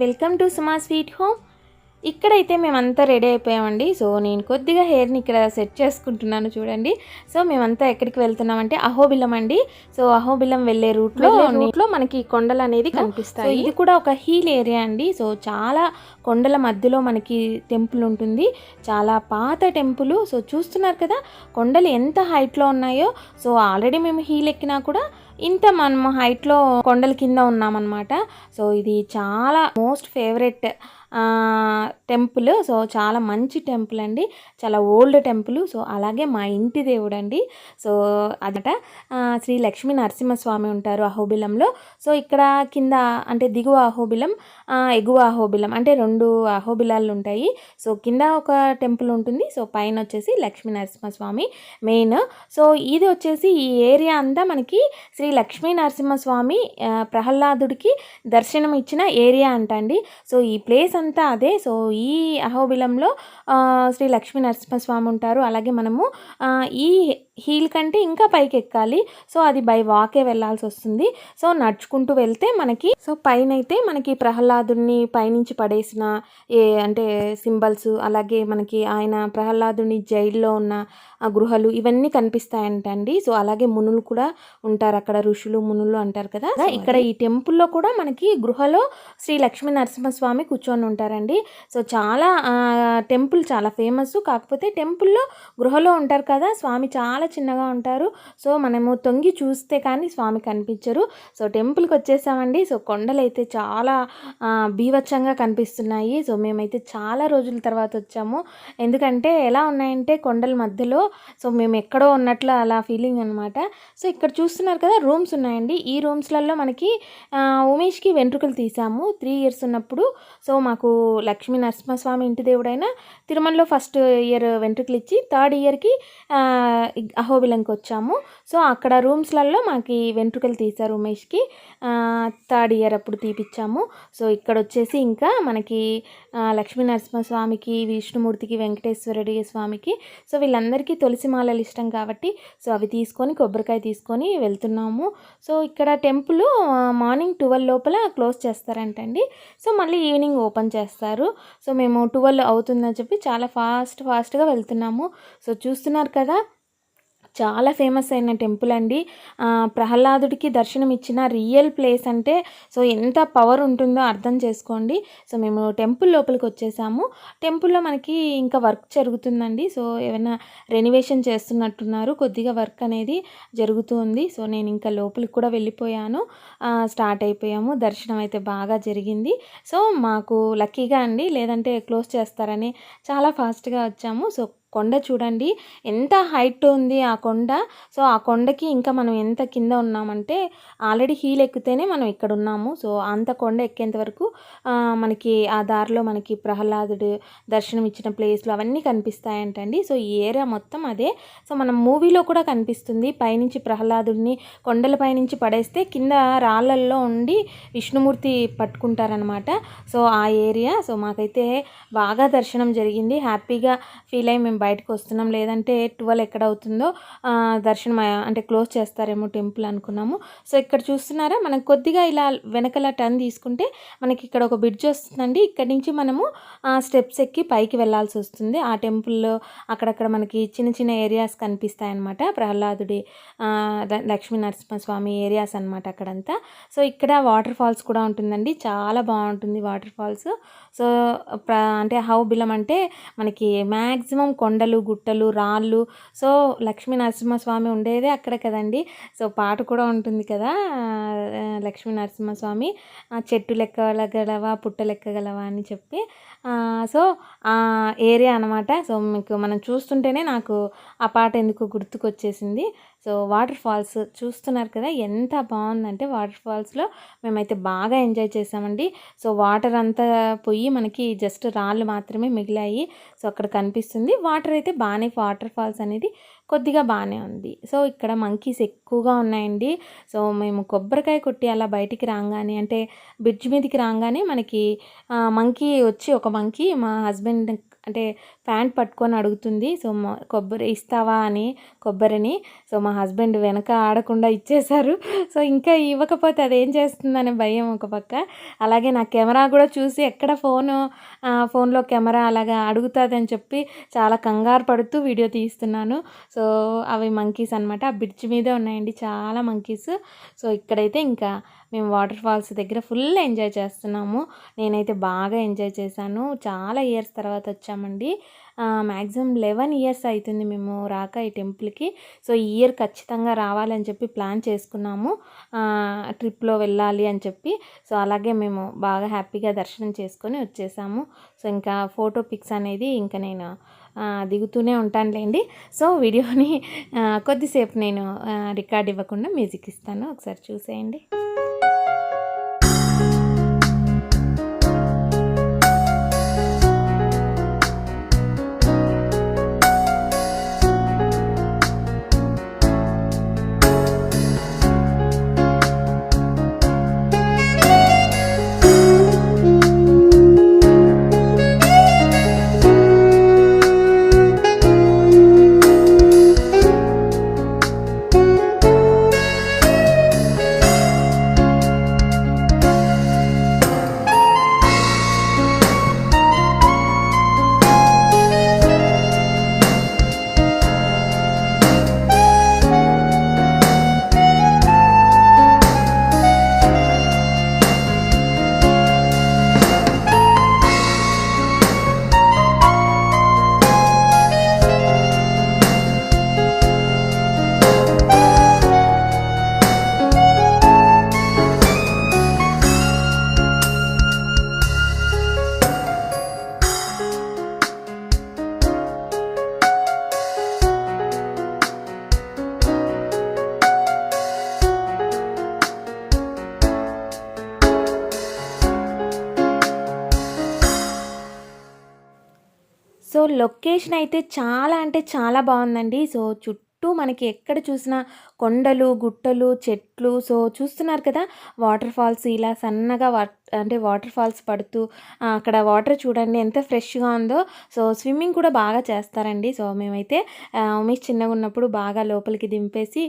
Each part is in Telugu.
welcome to Suma sweet home ఇక్కడైతే మేమంతా రెడీ అయిపోయామండి. సో నేను కొద్దిగా హెయిర్ని ఇక్కడ సెట్ చేసుకుంటున్నాను చూడండి. సో మేమంతా ఎక్కడికి వెళ్తున్నామంటే అహోబిలం అండి. సో అహోబిలం వెళ్ళే రూట్లో రూట్లో మనకి కొండలు అనేది కనిపిస్తాయి. ఇది కూడా ఒక హీల్ ఏరియా అండి. సో చాలా కొండల మధ్యలో మనకి టెంపుల్ ఉంటుంది. చాలా పాత టెంపుల్. సో చూస్తున్నారు కదా కొండలు ఎంత హైట్లో ఉన్నాయో. సో ఆల్రెడీ మేము హీల్ ఎక్కినా కూడా ఇంత మనం హైట్లో కొండల కింద ఉన్నామన్నమాట. సో ఇది చాలా మోస్ట్ ఫేవరెట్ టెంపుల్. సో చాలా మంచి టెంపుల్ అండి. చాలా ఓల్డ్ టెంపుల్. సో అలాగే మా ఇంటి దేవుడు అండి సో అదట శ్రీ లక్ష్మీ నరసింహస్వామి ఉంటారు అహోబిలంలో. సో ఇక్కడ కింద అంటే దిగువ అహోబిలం ఎగువ అహోబిలం అంటే రెండు అహోబిలాలు ఉంటాయి. సో కింద ఒక టెంపుల్ ఉంటుంది. సో పైన వచ్చేసి లక్ష్మీ నరసింహస్వామి మెయిన్. సో ఇది వచ్చేసి ఈ ఏరియా అంతా మనకి శ్రీ లక్ష్మీ నరసింహస్వామి ప్రహ్లాదుడికి దర్శనం ఇచ్చిన ఏరియా అంట అండి సో ఈ ప్లేస్ అంతా అదే. సో ఈ అహోబిలంలో శ్రీ లక్ష్మీ నరసింహస్వామి ఉంటారు. అలాగే మనము ఈ హీల్ కంటే ఇంకా పైకి ఎక్కాలి సో అది బై వాకే వెళ్ళాల్సి వస్తుంది. సో నడుచుకుంటూ వెళ్తే మనకి సో పైన అయితే మనకి ప్రహ్లాదుని పైనుంచి పడేసిన ఏ అంటే సింబల్స్ అలాగే మనకి ఆయన ప్రహ్లాదుని జైల్లో ఉన్న గృహలు ఇవన్నీ కనిపిస్తాయంటండి. సో అలాగే మునులు కూడా ఉంటారు అక్కడ. ఋషులు మునులు అంటారు కదా. ఇక్కడ ఈ టెంపుల్లో కూడా మనకి గృహలో శ్రీ లక్ష్మీ నరసింహస్వామి కూర్చొని ఉంటారండి. సో చాలా టెంపుల్ చాలా ఫేమస్ కాకపోతే టెంపుల్లో గృహలో ఉంటారు కదా స్వామి చాలా చిన్నగా ఉంటారు. సో మనము తొంగి చూస్తే కానీ స్వామి కనిపించరు. సో టెంపుల్కి వచ్చేసామండి. సో కొండలు అయితే చాలా బీవచ్చంగా కనిపిస్తున్నాయి. సో మేమైతే చాలా రోజుల తర్వాత వచ్చాము. ఎందుకంటే ఎలా ఉన్నాయంటే కొండల మధ్యలో సో మేము ఎక్కడో ఉన్నట్లు అలా ఫీలింగ్ అనమాట సో ఇక్కడ చూస్తున్నారు కదా రూమ్స్ ఉన్నాయండి. ఈ రూమ్స్లలో మనకి ఉమేష్కి వెంట్రుకలు తీసాము. త్రీ ఇయర్స్ ఉన్నప్పుడు. సో మాకు లక్ష్మీ నరసింహస్వామి ఇంటి దేవుడైన తిరుమలలో ఫస్ట్ ఇయర్ వెంట్రుకలు ఇచ్చి థర్డ్ ఇయర్కి అహోబిలంకి వచ్చాము. సో అక్కడ రూమ్స్లలో మాకు వెంట్రుకలు తీశారు ఉమేష్కి థర్డ్ ఇయర్ అప్పుడు తీపిచ్చాము. సో ఇక్కడ వచ్చేసి ఇంకా మనకి లక్ష్మీ నరసింహస్వామికి విష్ణుమూర్తికి వెంకటేశ్వరుడి స్వామికి సో వీళ్ళందరికీ తులసి మాలలు ఇష్టం కాబట్టి సో అవి తీసుకొని కొబ్బరికాయ తీసుకొని వెళ్తున్నాము. సో ఇక్కడ టెంపుల్ మార్నింగ్ ట్వెల్వ్ లోపల క్లోజ్ చేస్తారంటండి. సో మళ్ళీ ఈవినింగ్ ఓపెన్ చేస్తారు. సో మేము ట్వెల్వ్ అవుతుందని చెప్పి చాలా ఫాస్ట్ ఫాస్ట్గా వెళ్తున్నాము. సో చూస్తున్నారు కదా చాలా ఫేమస్ అయిన టెంపుల్ అండి. ప్రహ్లాదుడికి దర్శనం ఇచ్చిన రియల్ ప్లేస్ అంటే సో ఎంత పవర్ ఉంటుందో అర్థం చేసుకోండి. సో మేము టెంపుల్ లోపలికి వచ్చేసాము. టెంపుల్లో మనకి ఇంకా వర్క్ జరుగుతుందండి. సో ఏమైనా రెనివేషన్ చేస్తున్నట్టున్నారు. కొద్దిగా వర్క్ అనేది జరుగుతుంది సో నేను ఇంకా లోపలికి కూడా వెళ్ళిపోయాను. స్టార్ట్ అయిపోయాము. దర్శనం అయితే బాగా జరిగింది. సో మాకు లక్కీగా అండి. లేదంటే క్లోజ్ చేస్తారని చాలా ఫాస్ట్గా వచ్చాము. సో కొండ చూడండి. ఎంత హైట్ ఉంది ఆ కొండ. సో ఆ కొండకి ఇంకా మనం ఎంత కింద ఉన్నామంటే ఆల్రెడీ హీల్ ఎక్కితేనే మనం ఇక్కడ ఉన్నాము. సో అంత కొండ ఎక్కేంత వరకు మనకి ఆ దారిలో మనకి ప్రహ్లాదుడు దర్శనం ఇచ్చిన ప్లేస్లు అవన్నీ కనిపిస్తాయంటండి. సో ఈ ఏరియా మొత్తం అదే. సో మనం మూవీలో కూడా కనిపిస్తుంది. పైనుంచి ప్రహ్లాదుడిని కొండలపై నుంచి పడేస్తే కింద రాళ్ళల్లో ఉండి విష్ణుమూర్తి పట్టుకుంటారనమాట సో ఆ ఏరియా. సో మాకైతే బాగా దర్శనం జరిగింది. హ్యాపీగా ఫీల్ అయ్యి మేము బయటకు వస్తున్నాం. లేదంటే ట్వెల్వ్ ఎక్కడ అవుతుందో దర్శనం అంటే క్లోజ్ చేస్తారేమో టెంపుల్ అనుకున్నాము. సో ఇక్కడ చూస్తున్నారా మనం కొద్దిగా ఇలా వెనకల టర్న్ తీసుకుంటే మనకి ఇక్కడ ఒక బ్రిడ్జ్ వస్తుందండి. ఇక్కడ నుంచి మనము స్టెప్స్ ఎక్కి పైకి వెళ్ళాల్సి వస్తుంది. ఆ టెంపుల్లో అక్కడక్కడ మనకి చిన్న చిన్న ఏరియాస్ కనిపిస్తాయి అన్నమాట ప్రహ్లాదుడి లక్ష్మీ నరసింహస్వామి ఏరియాస్ అన్నమాట అక్కడంతా. సో ఇక్కడ వాటర్ ఫాల్స్ కూడా ఉంటుందండి. చాలా బాగుంటుంది వాటర్ ఫాల్స్. సో అంటే హౌ బిలం అంటే మనకి మ్యాక్సిమం కొండలు గుట్టలు రాళ్ళు. సో లక్ష్మీ నరసింహస్వామి ఉండేదే అక్కడ కదండి. సో పాట కూడా ఉంటుంది కదా లక్ష్మీ నరసింహస్వామి. ఆ చెట్టు లెక్కగలవా పుట్ట లెక్కగలవా అని చెప్పి. సో ఆ ఏరియా అనమాట సో మీకు మనం చూస్తుంటేనే నాకు ఆ పాట ఎందుకు గుర్తుకొచ్చేసింది. సో వాటర్ ఫాల్స్ చూస్తున్నారు కదా ఎంత బాగుందంటే వాటర్ ఫాల్స్లో మేమైతే బాగా ఎంజాయ్ చేసామండి. సో వాటర్ అంతా పోయి మనకి జస్ట్ రాళ్ళు మాత్రమే మిగిలాయి సో అక్కడ కనిపిస్తుంది. వాటర్ అయితే బాగానే వాటర్ ఫాల్స్ అనేది కొద్దిగా బాగానే ఉంది. సో ఇక్కడ మంకీస్ ఎక్కువగా ఉన్నాయండి. సో మేము కొబ్బరికాయ కొట్టి అలా బయటికి రాగానే అంటే బ్రిడ్జ్ మీదకి రాగానే మనకి మంకీ వచ్చి ఒక మంకీ మా హస్బెండ్ అంటే ప్యాంట్ పట్టుకొని అడుగుతుంది సో మా కొబ్బరి ఇస్తావా? అని కొబ్బరిని. సో మా హస్బెండ్ వెనక ఆడకుండా ఇచ్చేశారు. సో ఇంకా ఇవ్వకపోతే అదేం చేస్తుందనే భయం ఒక పక్క. అలాగే నా కెమెరా కూడా చూసి ఎక్కడ ఫోను ఫోన్లో కెమెరా అలాగా అడుగుతుందని చెప్పి చాలా కంగారు పడుతూ వీడియో తీస్తున్నాను. సో అవి మంకీస్ అనమాట ఆ బ్రిడ్జ్ మీదే ఉన్నాయండి చాలా మంకీస్. సో ఇక్కడైతే ఇంకా మేము వాటర్ ఫాల్స్ దగ్గర ఫుల్ ఎంజాయ్ చేస్తున్నాము. నేనైతే బాగా ఎంజాయ్ చేశాను. చాలా ఇయర్స్ తర్వాత వచ్చామండి. మ్యాక్సిమం లెవెన్ ఇయర్స్ అవుతుంది మేము రాక ఈ టెంపుల్కి. సో ఈ ఇయర్ ఖచ్చితంగా రావాలని చెప్పి ప్లాన్ చేసుకున్నాము. ట్రిప్లో వెళ్ళాలి అని చెప్పి. సో అలాగే మేము బాగా హ్యాపీగా దర్శనం చేసుకొని వచ్చేసాము. సో ఇంకా ఫోటో పిక్స్ అనేది ఇంకా నేను దిగుతూనే ఉంటానులేండి. సో వీడియోని కొద్దిసేపు నేను రికార్డ్ ఇవ్వకుండా మ్యూజిక్ ఇస్తాను. ఒకసారి చూసేయండి. సో లొకేషన్ అయితే చాలా అంటే చాలా బాగుందండి. సో చుట్టూ మనకి ఎక్కడ చూసినా కొండలు గుట్టలు చెట్లు. సో చూస్తున్నారు కదా వాటర్ ఫాల్స్ ఇలా సన్నగా అంటే వాటర్ ఫాల్స్ పడుతూ అక్కడ వాటర్ చూడండి ఎంత ఫ్రెష్గా ఉందో. సో స్విమ్మింగ్ కూడా బాగా చేస్తారండి. సో మేమైతే ఉమేష్ చిన్నగా ఉన్నప్పుడు బాగా లోపలికి దింపేసి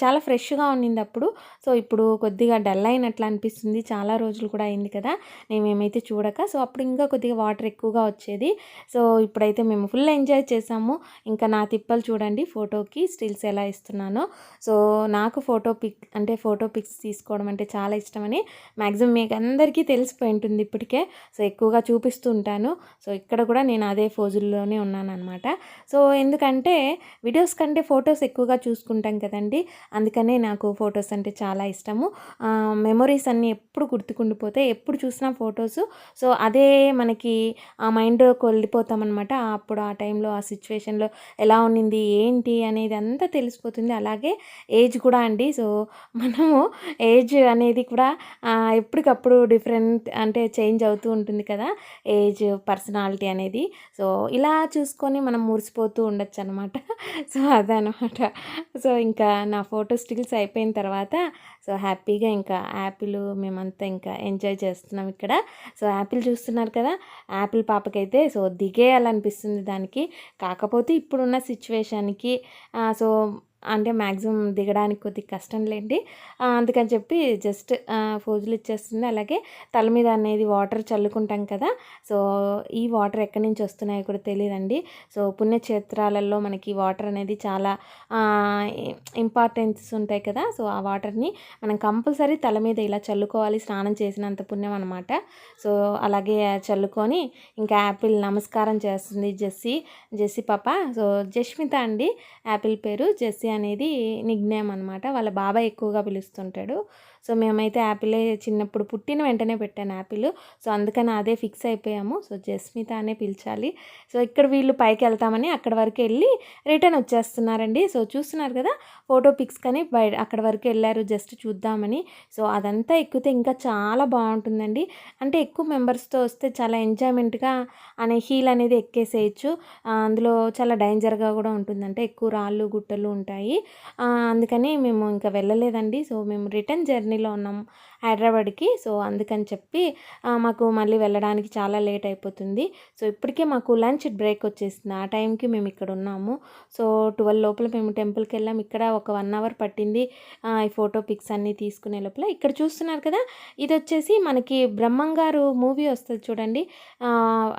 చాలా ఫ్రెష్గా ఉండింది అప్పుడు. సో ఇప్పుడు కొద్దిగా డల్ అయినట్లు అనిపిస్తుంది. చాలా రోజులు కూడా అయింది కదా మేమేమైతే చూడక. సో అప్పుడు ఇంకా కొద్దిగా వాటర్ ఎక్కువగా వచ్చేది. సో ఇప్పుడైతే మేము ఫుల్ ఎంజాయ్ చేసాము. ఇంకా నా తిప్పలు చూడండి ఫోటోకి స్టిల్స్ ఎలా ఇస్తున్నానో. సో నాకు ఫోటో పిక్ అంటే ఫోటో పిక్స్ తీసుకోవడం అంటే చాలా ఇష్టమని మ్యాక్సిమం మీకు అందరికీ తెలిసిపోయి ఉంటుంది ఇప్పటికే. సో ఎక్కువగా చూపిస్తూ ఉంటాను. సో ఇక్కడ కూడా నేను అదే ఫోజుల్లోనే ఉన్నాను అనమాట సో ఎందుకంటే వీడియోస్ కంటే ఫొటోస్ ఎక్కువగా చూసుకుంటాం కదండి. అందుకనే నాకు ఫొటోస్ అంటే చాలా ఇష్టము. మెమొరీస్ అన్నీ ఎప్పుడు గుర్తుకుండిపోతే ఎప్పుడు చూసినా ఫొటోస్. సో అదే మనకి ఆ మైండ్లోకి వెళ్ళిపోతామన్నమాట అప్పుడు ఆ టైంలో ఆ సిచ్యువేషన్లో ఎలా ఉండింది ఏంటి అనేది అంతా తెలిసిపోతుంది. అలాగే ఏజ్ కూడా అండి. సో మనము ఏజ్ అనేది కూడా ఎప్పటికప్పుడు డిఫరెంట్ అంటే చేంజ్ అవుతూ ఉంటుంది కదా ఏజ్ పర్సనాలిటీ అనేది. సో ఇలా చూసుకొని మనం మురిసిపోతూ ఉండొచ్చు అనమాట సో అదనమాట. సో ఇంకా నా ఫోటో స్టిల్స్ అయిపోయిన తర్వాత సో హ్యాపీగా ఇంకా యాపిల్ మేమంతా ఇంకా ఎంజాయ్ చేస్తున్నాం ఇక్కడ. సో యాపిల్ చూస్తున్నారు కదా యాపిల్ పాపకైతే సో దిగేయాలనిపిస్తుంది దానికి. కాకపోతే ఇప్పుడున్న సిచ్యువేషన్కి సో అంటే మ్యాక్సిమం దిగడానికి కొద్దిగా కష్టం లేండి. అందుకని చెప్పి జస్ట్ ఫోజులు ఇచ్చేస్తుంది. అలాగే తల మీద అనేది వాటర్ చల్లుకుంటాం కదా సో ఈ వాటర్ ఎక్కడి నుంచి వస్తున్నాయో కూడా తెలియదండి. సో పుణ్యక్షేత్రాలలో మనకి వాటర్ అనేది చాలా ఇంపార్టెన్స్ ఉంటాయి కదా సో ఆ వాటర్ని మనం కంపల్సరీ తల మీద ఇలా చల్లుకోవాలి స్నానం చేసినంత పుణ్యం అనమాట సో అలాగే చల్లుకొని ఇంకా యాపిల్ నమస్కారం చేస్తుంది జెస్సీ జెస్సీ పాప. సో జస్మిత అండి యాపిల్ పేరు జెస్సీ అనేది నిగ్నేమ్ అనమాట వాళ్ళ బాబాయ్ ఎక్కువగా పిలుస్తుంటాడు. సో మేమైతే యాపిలే చిన్నప్పుడు పుట్టిన వెంటనే పెట్టాను యాపిల్. సో అందుకని అదే ఫిక్స్ అయిపోయాము. సో జస్మిత అనే పిలిచాలి. సో ఇక్కడ వీళ్ళు పైకి వెళ్తామని అక్కడ వరకు వెళ్ళి రిటర్న్ వచ్చేస్తున్నారండి. సో చూస్తున్నారు కదా ఫోటో పిక్స్ కానీ బయట అక్కడ వరకు వెళ్ళారు. జస్ట్ చూద్దామని. సో అదంతా ఎక్కితే ఇంకా చాలా బాగుంటుందండి. అంటే ఎక్కువ మెంబర్స్తో వస్తే చాలా ఎంజాయ్మెంట్గా అనే హీల్ అనేది ఎక్కేసేయచ్చు. అందులో చాలా డేంజర్గా కూడా ఉంటుందంటే ఎక్కువ రాళ్ళు గుట్టలు ఉంటాయి. అందుకని మేము ఇంకా వెళ్ళలేదండి. సో మేము రిటర్న్ జర్నీ జర్నీలో ఉన్నాం. హైదరాబాద్కి. సో అందుకని చెప్పి మాకు మళ్ళీ వెళ్ళడానికి చాలా లేట్ అయిపోతుంది. సో ఇప్పటికే మాకు లంచ్ బ్రేక్ వచ్చేసింది. ఆ టైంకి మేము ఇక్కడ ఉన్నాము. సో ట్వెల్వ్ లోపల మేము టెంపుల్కి వెళ్ళాం ఇక్కడ ఒక వన్ అవర్ పట్టింది ఈ ఫోటో పిక్స్ అన్నీ తీసుకునే లోపల. ఇక్కడ చూస్తున్నారు కదా ఇది వచ్చేసి మనకి బ్రహ్మంగారు మూవీ వస్తుంది చూడండి.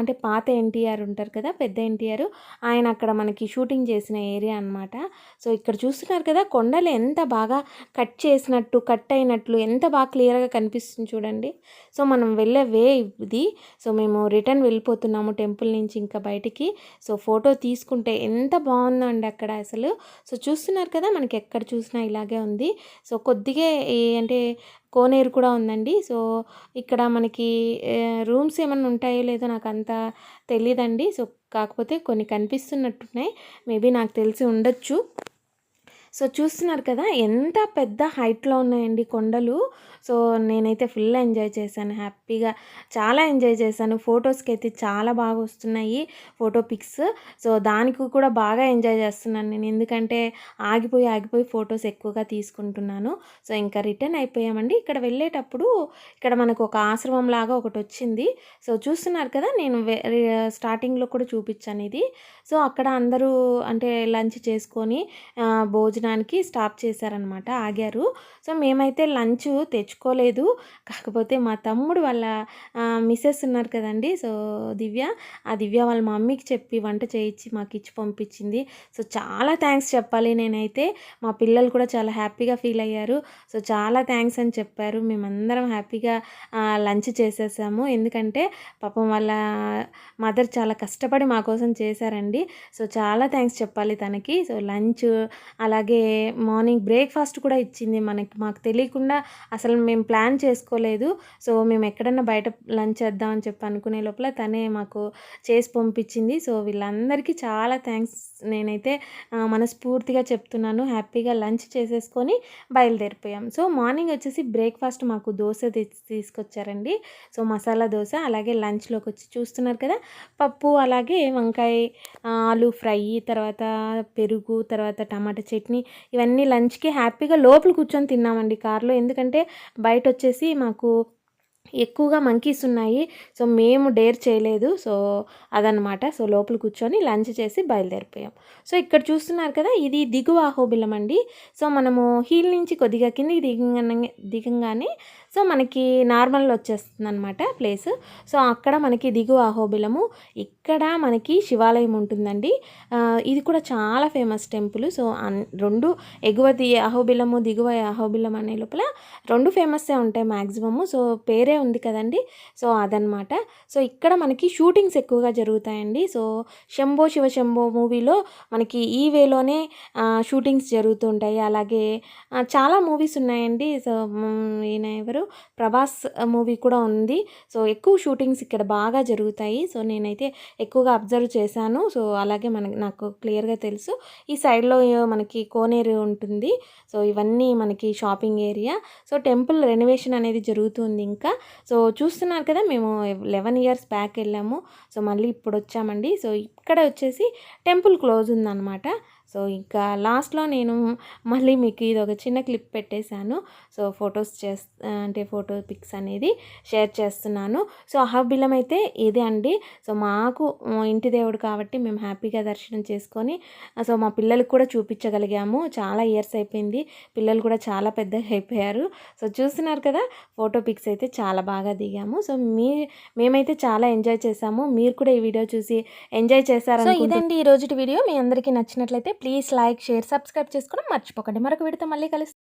అంటే పాత ఎన్టీఆర్ ఉంటారు కదా పెద్ద ఎన్టీఆర్. ఆయన అక్కడ మనకి షూటింగ్ చేసిన ఏరియా అనమాట సో ఇక్కడ చూస్తున్నారు కదా కొండలు ఎంత బాగా కట్ చేసినట్టు కట్ అయినట్లు ఎంత బాగా క్లియర్గా కనిపిస్తుంది చూడండి. సో మనం వెళ్ళే వే ఇది. సో మేము రిటర్న్ వెళ్ళిపోతున్నాము టెంపుల్ నుంచి ఇంకా బయటికి. సో ఫోటో తీసుకుంటే ఎంత బాగుందో అండి అక్కడ అసలు. సో చూస్తున్నారు కదా మనకి ఎక్కడ చూసినా ఇలాగే ఉంది. సో కొద్దిగా అంటే కోనేరు కూడా ఉందండి. సో ఇక్కడ మనకి రూమ్స్ ఏమైనా ఉంటాయో లేదో నాకు అంత తెలియదండి సో కాకపోతే కొన్ని కనిపిస్తున్నట్టున్నాయి. మేబీ నాకు తెలిసి ఉండొచ్చు. సో చూస్తున్నారు కదా ఎంత పెద్ద హైట్లో ఉన్నాయండి కొండలు. సో నేనైతే ఫుల్ ఎంజాయ్ చేశాను. హ్యాపీగా చాలా ఎంజాయ్ చేశాను. ఫొటోస్కి అయితే చాలా బాగా వస్తున్నాయి ఫోటో పిక్స్. సో దానికి కూడా బాగా ఎంజాయ్ చేస్తున్నాను నేను. ఎందుకంటే ఆగిపోయి ఆగిపోయి ఫొటోస్ ఎక్కువగా తీసుకుంటున్నాను. సో ఇంకా రిటర్న్ అయిపోయామండి. ఇక్కడ వెళ్ళేటప్పుడు ఇక్కడ మనకు ఒక ఆశ్రమం లాగా ఒకటి వచ్చింది. సో చూస్తున్నారు కదా నేను స్టార్టింగ్లో కూడా చూపించాను ఇది. సో అక్కడ అందరూ అంటే లంచ్ చేసుకొని భోజనానికి స్టాప్ చేశారనమాట ఆగారు. సో మేమైతే లంచ్ తెచ్చు తెచ్చుకోలేదు కాకపోతే మా తమ్ముడు వాళ్ళ మిస్సెస్ ఉన్నారు కదండి. సో దివ్య ఆ దివ్య వాళ్ళ మమ్మీకి చెప్పి వంట చేయించి మాకు ఇచ్చి పంపించింది. సో చాలా థ్యాంక్స్ చెప్పాలి నేనైతే. మా పిల్లలు కూడా చాలా హ్యాపీగా ఫీల్ అయ్యారు. సో చాలా థ్యాంక్స్ అని చెప్పారు. మేమందరం హ్యాపీగా లంచ్ చేసేసాము. ఎందుకంటే పాపం వాళ్ళ మదర్ చాలా కష్టపడి మా కోసం చేశారండి. సో చాలా థ్యాంక్స్ చెప్పాలి తనకి. సో లంచ్ అలాగే మార్నింగ్ బ్రేక్ఫాస్ట్ కూడా ఇచ్చింది మనకి. మాకు తెలియకుండా అసలు మేము ప్లాన్ చేసుకోలేదు. సో మేము ఎక్కడన్నా బయట లంచ్ చేద్దామని చెప్పి అనుకునే లోపల తనే మాకు చేసి పంపించింది. సో వీళ్ళందరికీ చాలా థ్యాంక్స్. నేనైతే మనస్ఫూర్తిగా చెప్తున్నాను. హ్యాపీగా లంచ్ చేసేసుకొని బయలుదేరిపోయాం. సో మార్నింగ్ వచ్చేసి బ్రేక్ఫాస్ట్ మాకు దోశ తీసుకొచ్చారండి. సో మసాలా దోశ అలాగే లంచ్లోకి వచ్చి చూస్తున్నారు కదా పప్పు అలాగే వంకాయ ఆలు ఫ్రై తర్వాత పెరుగు తర్వాత టమాటా చట్నీ ఇవన్నీ లంచ్కి హ్యాపీగా లోపల కూర్చొని తిన్నామండి కార్లో. ఎందుకంటే బయట వచ్చేసి మాకు ఎక్కువగా మంకీస్ ఉన్నాయి. సో మేము డేర్ చేయలేదు. సో అదనమాట సో లోపల కూర్చొని లంచ్ చేసి బయలుదేరిపోయాం. సో ఇక్కడ చూస్తున్నారు కదా ఇది దిగువ అహోబిలం అండి. సో మనము హీల్ నుంచి కొద్దిగా కిందికి దిగంగానే దిగంగానే సో మనకి నార్మల్ వచ్చేస్తుంది అనమాట ప్లేస్. సో అక్కడ మనకి దిగువ అహోబిలము ఇక్కడ మనకి శివాలయం ఉంటుందండి. ఇది కూడా చాలా ఫేమస్ టెంపుల్. సో అన్- రెండు ఎగువ ది అహోబిలము దిగువ అహోబిలం అనే లోపల రెండు ఫేమస్సే ఉంటాయి మ్యాక్సిమము సో పేరే ఉంది కదండి. సో అదనమాట సో ఇక్కడ మనకి షూటింగ్స్ ఎక్కువగా జరుగుతాయండి. సో శంభో శివ శంభో మూవీలో మనకి ఈ వేలోనే షూటింగ్స్ జరుగుతుంటాయి అలాగే చాలా మూవీస్ ఉన్నాయండి. సో ఈయన ఎవరు? ప్రభాస్ మూవీ కూడా ఉంది. సో ఎక్కువ షూటింగ్స్ ఇక్కడ బాగా జరుగుతాయి. సో నేనైతే ఎక్కువగా అబ్జర్వ్ చేశాను. సో అలాగే మనకి నాకు క్లియర్గా తెలుసు. ఈ సైడ్లో మనకి కోనేరు ఉంటుంది. సో ఇవన్నీ మనకి shopping area. So temple renovation అనేది జరుగుతుంది ఇంకా. సో చూస్తున్నారు కదా మేము లెవెన్ ఇయర్స్ బ్యాక్ వెళ్ళాము. సో మళ్ళీ ఇప్పుడు వచ్చామండి సో ఇక్కడ వచ్చేసి టెంపుల్ క్లోజ్ ఉందన్నమాట. సో ఇంకా లాస్ట్లో నేను మళ్ళీ మీకు ఇది ఒక చిన్న క్లిప్ పెట్టేశాను. సో ఫొటోస్ చేస్ అంటే ఫోటో పిక్స్ అనేది షేర్ చేస్తున్నాను. సో అహబిలం అయితే ఇదే అండి. సో మాకు ఇంటి దేవుడు కాబట్టి మేము హ్యాపీగా దర్శనం చేసుకొని సో మా పిల్లలకు కూడా చూపించగలిగాము. చాలా ఇయర్స్ అయిపోయింది. పిల్లలు కూడా చాలా పెద్దగా అయిపోయారు. సో చూస్తున్నారు కదా ఫోటో పిక్స్ అయితే చాలా బాగా దిగాము. సో మీ మేమైతే చాలా ఎంజాయ్ చేసాము మీరు కూడా ఈ వీడియో చూసి ఎంజాయ్ చేశారు ఇదండి ఈ రోజు వీడియో. మీ అందరికీ నచ్చినట్లయితే ప్లీజ్ లైక్ షేర్ సబ్స్క్రైబ్ చేసుకోవడం మర్చిపోకండి. మరొక వీడితో మళ్ళీ కలుస్తాం.